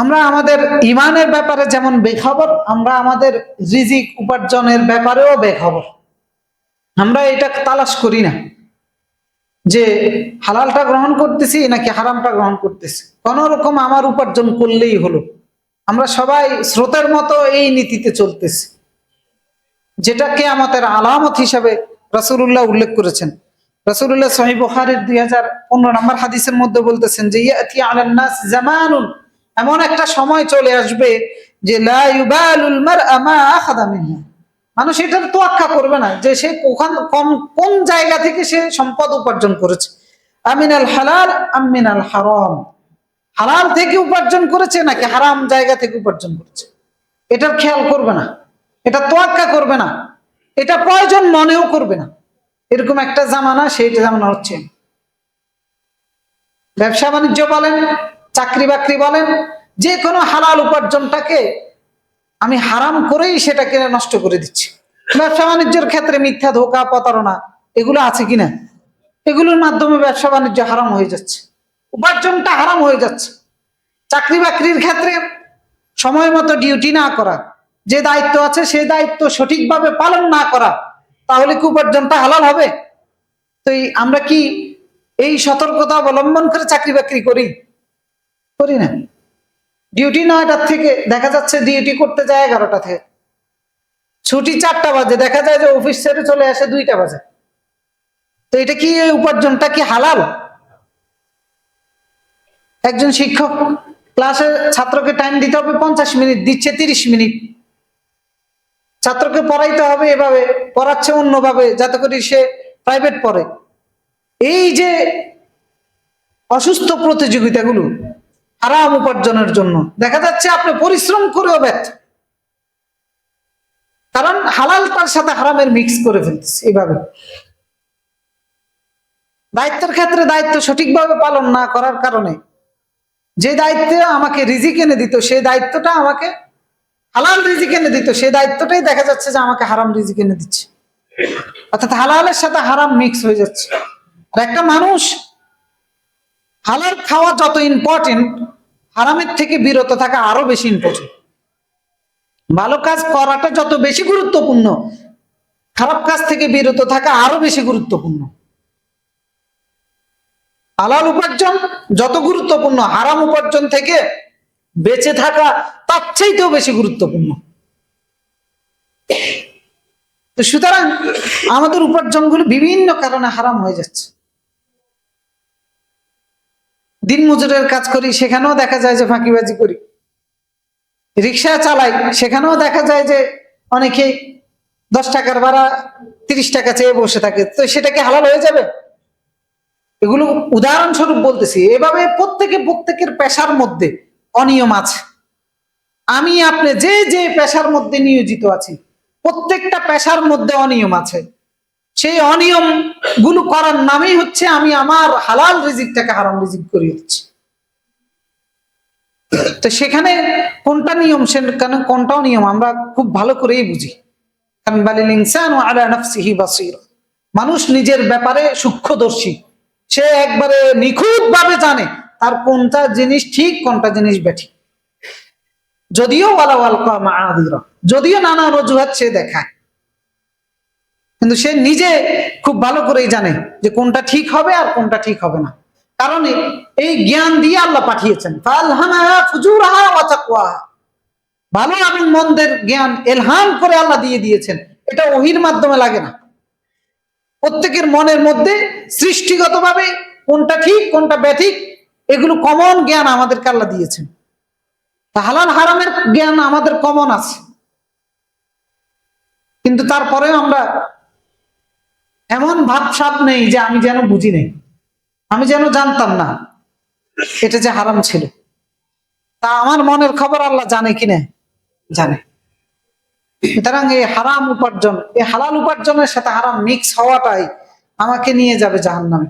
আমরা আমাদের ইমানের ব্যাপারে যেমন বেখবর, আমরা আমাদের রিজিক উপার্জনের ব্যাপারেও বেখবর। আমরা এটা তালাশ করি না যে হালালটা গ্রহণ করতেছি নাকি হারামটা গ্রহণ করতেছি। কোন রকম আমার উপার্জন করলেই হলো। আমরা সবাই স্রোতের মতো এই নীতিতে চলতেছি। যেটাকে আমাদের আলামত হিসাবে রাসূলুল্লাহ উল্লেখ করেছেন। রাসূলুল্লাহ সহিহ বুখারীর দুই হাজার পনেরো নম্বর হাদিসের মধ্যে বলতেছেন যে, ইয়াতি আলান্নাস জামানুন এমন একটা সময় চলে আসবে যে মানুষ এটার তোয়াক্কা করবে না যে সে কোখান কোন জায়গা থেকে সে সম্পদ উপার্জন করেছে। আমিনাল হালাল আমিনাল হারাম। হালাল থেকে উপার্জন করেছে নাকি হারাম জায়গা থেকে উপার্জন করেছে? এটার খেয়াল করবে না। এটা তোয়াক্কা করবে না। এটা প্রয়োজন মনেও করবে না। এরকম একটা জামানা, সেই জামানা হচ্ছে। ব্যবসা বাণিজ্য বলেন চাকরি বাকরি বলেন, যে কোনো হালাল উপার্জনটাকে আমি হারাম করেই সেটাকে নষ্ট করে দিচ্ছি। ব্যবসা বাণিজ্যের ক্ষেত্রে মিথ্যা, ধোকা, প্রতারণা, এগুলো আছে কিনা এগুলোর মাধ্যমে ব্যবসা বাণিজ্য হারাম হয়ে যাচ্ছে। উপার্জনটা হারাম হয়ে যাচ্ছে। চাকরি বাকরির ক্ষেত্রে সময় মতো ডিউটি না করা, যে দায়িত্ব আছে সেই দায়িত্ব সঠিকভাবে পালন না করা, তাহলে কি উপার্জনটা হালাল হবে? তো আমরা কি এই সতর্কতা অবলম্বন করে চাকরি বাকরি করি? করি না। ডিউটি নয়টার থেকে দেখা যাচ্ছে ডিউটি করতে যায় এগারোটা থেকে। ছুটি চারটা বাজে, দেখা যায় যে অফিস ছেড়ে চলে আসে দুইটা বাজে। তো এটা কি উপার্জনটা কি হালাল? একজন শিক্ষক ক্লাসে ছাত্রকে টাইম দিতে হবে পঞ্চাশ মিনিট, দিচ্ছে তিরিশ মিনিট। ছাত্রকে পড়াইতে হবে এভাবে, পড়াচ্ছে অন্যভাবে, যাতে করে সে প্রাইভেট পড়ে। এই যে অসুস্থ প্রতিযোগিতাগুলো আরাম উপার্জনের জন্য। দেখা যাচ্ছে আপনি পরিশ্রম করেও ব্যর্থ। কারণ হালাল তার সাথে হারামের মিক্স করে ফেলতেছে এইভাবে। দায়িত্বের ক্ষেত্রে দায়িত্ব সঠিকভাবে পালন না করার কারণে যে দায়িত্ব আমাকে রিজিক এনে দিত, সেই দায়িত্বটা আমাকে হালাল রিজিক এনে দিত, সেই দায়িত্বটাই দেখা যাচ্ছে যে আমাকে হারাম রিজিক এনে দিচ্ছে। অর্থাৎ হালালের সাথে হারাম মিক্স হয়ে যাচ্ছে। আর একটা মানুষ হালাল খাওয়া যত ইম্পর্টেন্ট হারামের থেকে বিরত থাকা আরও বেশি ইম্পর্টেন্ট ভালো কাজ করাটা যত বেশি গুরুত্বপূর্ণ, খারাপ কাজ থেকে বিরত থাকা আরও বেশি গুরুত্বপূর্ণ। হালাল উপার্জন যত গুরুত্বপূর্ণ, হারাম উপার্জন থেকে বেঁচে থাকা তার চাইতেও বেশি গুরুত্বপূর্ণ। তো সুতরাং আমাদের উপার্জনগুলো বিভিন্ন কারণে হারাম হয়ে যাচ্ছে। দিন মজুরের কাজ করি, সেখানেও দেখা যায় যে ফাঁকিবাজি করি। রিক্সা চালাই, সেখানেও দেখা যায় যে অনেকে দশ টাকার ভাড়া তিরিশ টাকা চেয়ে বসে থাকে। তো সেটা কি হালাল হয়ে যাবে? এগুলো উদাহরণস্বরূপ বলতেছি, এভাবে প্রত্যেকে প্রত্যেকের পেশার মধ্যে অনিয়ম আছে। আমি আপনি যে যে পেশার মধ্যে নিয়োজিত আছি, প্রত্যেকটা পেশার মধ্যে অনিয়ম আছে। সেই অনিয়মগুলো করার নামেই হচ্ছে আমি আমার হালাল রিজিকটাকে হারাম রিজিক করি হচ্ছে তো সেখানে কোনটা নিয়ম, সেখানে কোনটাও নিয়ম আমরা খুব ভালো করেই বুঝি। মানুষ নিজের ব্যাপারে সূক্ষ্মদর্শী। সে একবারে নিখুঁত ভাবে জানে তার কোনটা জিনিস ঠিক, কোনটা জিনিস বেঠিক যদিও ওয়ালা ওয়ালকা যদিও নানা অজুহাত সে দেখায়। কিন্তু সে নিজে খুব ভালো করেই জানে যে কোনটা ঠিক হবে আর কোনটা ঠিক হবে না। কারণ এই জ্ঞান দিয়ে আল্লাহ পাঠিয়েছেন। ভালো এবং মন্দের জ্ঞান এলহাম করে আল্লাহ দিয়ে দিয়েছেন। এটা ওহির মাধ্যমে লাগে না। প্রত্যেকের মনের মধ্যে সৃষ্টিগতভাবে কোনটা ঠিক, কোনটা ব্যথিক, এগুলো কমন জ্ঞান আমাদেরকে আল্লাহ দিয়েছেন। হালাল হারামের জ্ঞান আমাদের কমন আছে। কিন্তু তারপরেও আমরা এমন ভাবসাব নেই যে আমি যেন বুঝি নেই। আমি যেন জানতাম না এটা যে হারাম ছিল। তা আমার মনের খবর আল্লাহ জানে কিনা জানে। সুতরাং এই হারাম উপার্জন, এই হালাল উপার্জনের সাথে হারাম মিক্স হওয়াটাই আমাকে নিয়ে যাবে জাহান্নামে।